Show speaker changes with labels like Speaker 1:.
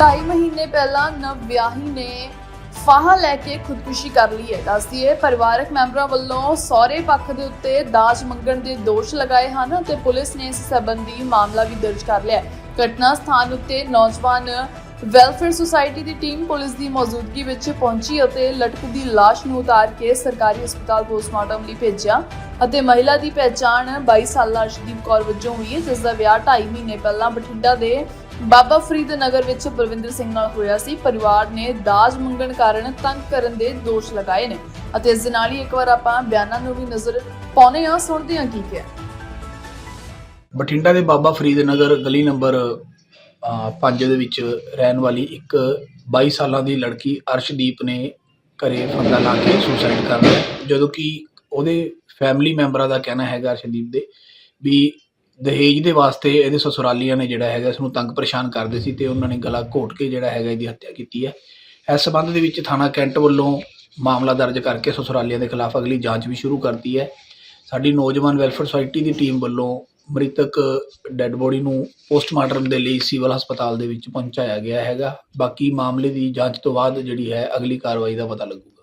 Speaker 1: ਢਾਈ ਮਹੀਨੇ ਪਹਿਲਾਂ ਨਵ ਵਿਆਹੀ ਨੇ ਫਾਹਾ ਲੈ ਕੇ ਖੁਦਕੁਸ਼ੀ ਕਰ ਲਈ ਹੈ। ਦੱਸਦੀ ਹੈ ਪਰਿਵਾਰਕ ਮੈਂਬਰਾਂ ਵੱਲੋਂ ਸਹੁਰੇ ਪੱਖ ਦੇ ਉੱਤੇ ਦਾਜ ਮੰਗਣ ਦੇ ਦੋਸ਼ ਲਗਾਏ ਹਨ ਅਤੇ ਪੁਲਿਸ ਨੇ ਇਸ ਸਬੰਧੀ ਮਾਮਲਾ ਵੀ ਦਰਜ ਕਰ ਲਿਆ ਘਟਨਾ ਸਥਾਨ ਉੱਤੇ ਨੌਜਵਾਨ ਵੈਲਫੇਅਰ ਸੁਸਾਇਟੀ ਦੀ ਟੀਮ ਪੁਲਿਸ ਦੀ ਮੌਜੂਦਗੀ ਵਿੱਚ ਪਹੁੰਚੀ ਅਤੇ ਲਟਕਦੀ ਲਾਸ਼ ਨੂੰ ਉਤਾਰ ਕੇ ਸਰਕਾਰੀ ਹਸਪਤਾਲ ਪੋਸਟਮਾਰਟਮ ਲਈ ਭੇਜਿਆ ਅਤੇ ਮਹਿਲਾ ਦੀ ਪਹਿਚਾਣ 22 ਸਾਲਾ ਅਰਸ਼ਦੀਪ ਕੌਰ ਵਜੋਂ ਹੋਈ ਹੈ, ਜਿਸ ਦਾ ਵਿਆਹ 2.5 ਮਹੀਨੇ ਪਹਿਲਾਂ ਬਠਿੰਡਾ ਦੇ ਬਾਬਾ ਫਰੀਦ ਨਗਰ ਵਿੱਚ ਬਲਵਿੰਦਰ ਸਿੰਘ ਨਾਲ ਹੋਇਆ ਸੀ। ਪਰਿਵਾਰ ਨੇ ਦਾਜ ਮੰਗਣ ਕਾਰਨ ਤੰਗ ਕਰਨ ਦੇ ਦੋਸ਼ ਲਗਾਏ ਨੇ ਅਤੇ ਇਸ ਦੇ ਨਾਲ ਹੀ ਇੱਕ ਵਾਰ ਆਪਾਂ ਬਿਆਨਾਂ ਨੂੰ ਵੀ ਨਜ਼ਰ ਪਾਉਨੇ ਆ ਸੁਣਦੇ ਹਾਂ ਕੀ ਕਿਹਾ।
Speaker 2: ਬਠਿੰਡਾ ਦੇ ਬਾਬਾ ਫਰੀਦ ਨਗਰ ਗਲੀ ਨੰਬਰ 5 ਦੇ ਵਿੱਚ ਰਹਿਣ ਵਾਲੀ ਇੱਕ 22 ਸਾਲਾਂ ਦੀ ਲੜਕੀ ਅਰਸ਼ਦੀਪ ਨੇ ਘਰੇ ਫੰਦਾ ਲਾ ਕੇ ਸੁਸਾਈਡ ਕਰ ਲਿਆ। ਜਦੋਂ ਕਿ ਉਹਦੇ ਫੈਮਿਲੀ ਮੈਂਬਰਾਂ ਦਾ ਕਹਿਣਾ ਹੈਗਾ ਅਰਸ਼ਦੀਪ ਦੇ ਵੀ ਦਹੇਜ ਦੇ ਵਾਸਤੇ ਇਹਦੇ ਸਸੁਰਾਲੀਆਂ ਨੇ ਜਿਹੜਾ ਹੈਗਾ ਇਸ ਨੂੰ ਤੰਗ ਪਰੇਸ਼ਾਨ ਕਰਦੇ ਸੀ ਤੇ ਉਹਨਾਂ ਨੇ ਗਲਾ ਘੋਟ ਕੇ ਜਿਹੜਾ ਹੈਗਾ ਇਹਦੀ ਹੱਤਿਆ ਕੀਤੀ ਹੈ ਇਸ ਸਬੰਧ ਦੇ ਵਿੱਚ ਥਾਣਾ ਕੈਂਟ ਵੱਲੋਂ ਮਾਮਲਾ ਦਰਜ ਕਰਕੇ ਸਸੁਰਾਲੀਆਂ ਦੇ ਖਿਲਾਫ ਅਗਲੀ ਜਾਂਚ ਵੀ ਸ਼ੁਰੂ ਕਰਤੀ ਹੈ। ਸਾਡੀ ਨੌਜਵਾਨ ਵੈਲਫੇਅਰ ਸੁਸਾਇਟੀ ਦੀ ਟੀਮ ਵੱਲੋਂ ਮ੍ਰਿਤਕ ਡੈੱਡ ਬੋਡੀ ਨੂੰ ਪੋਸਟਮਾਰਟਮ ਦੇ ਲਈ ਸਿਵਲ ਹਸਪਤਾਲ ਦੇ ਵਿੱਚ ਪਹੁੰਚਾਇਆ ਗਿਆ ਹੈਗਾ। ਬਾਕੀ ਮਾਮਲੇ ਦੀ ਜਾਂਚ ਤੋਂ ਬਾਅਦ ਜਿਹੜੀ ਹੈ ਅਗਲੀ ਕਾਰਵਾਈ ਦਾ ਪਤਾ ਲੱਗੂਗਾ।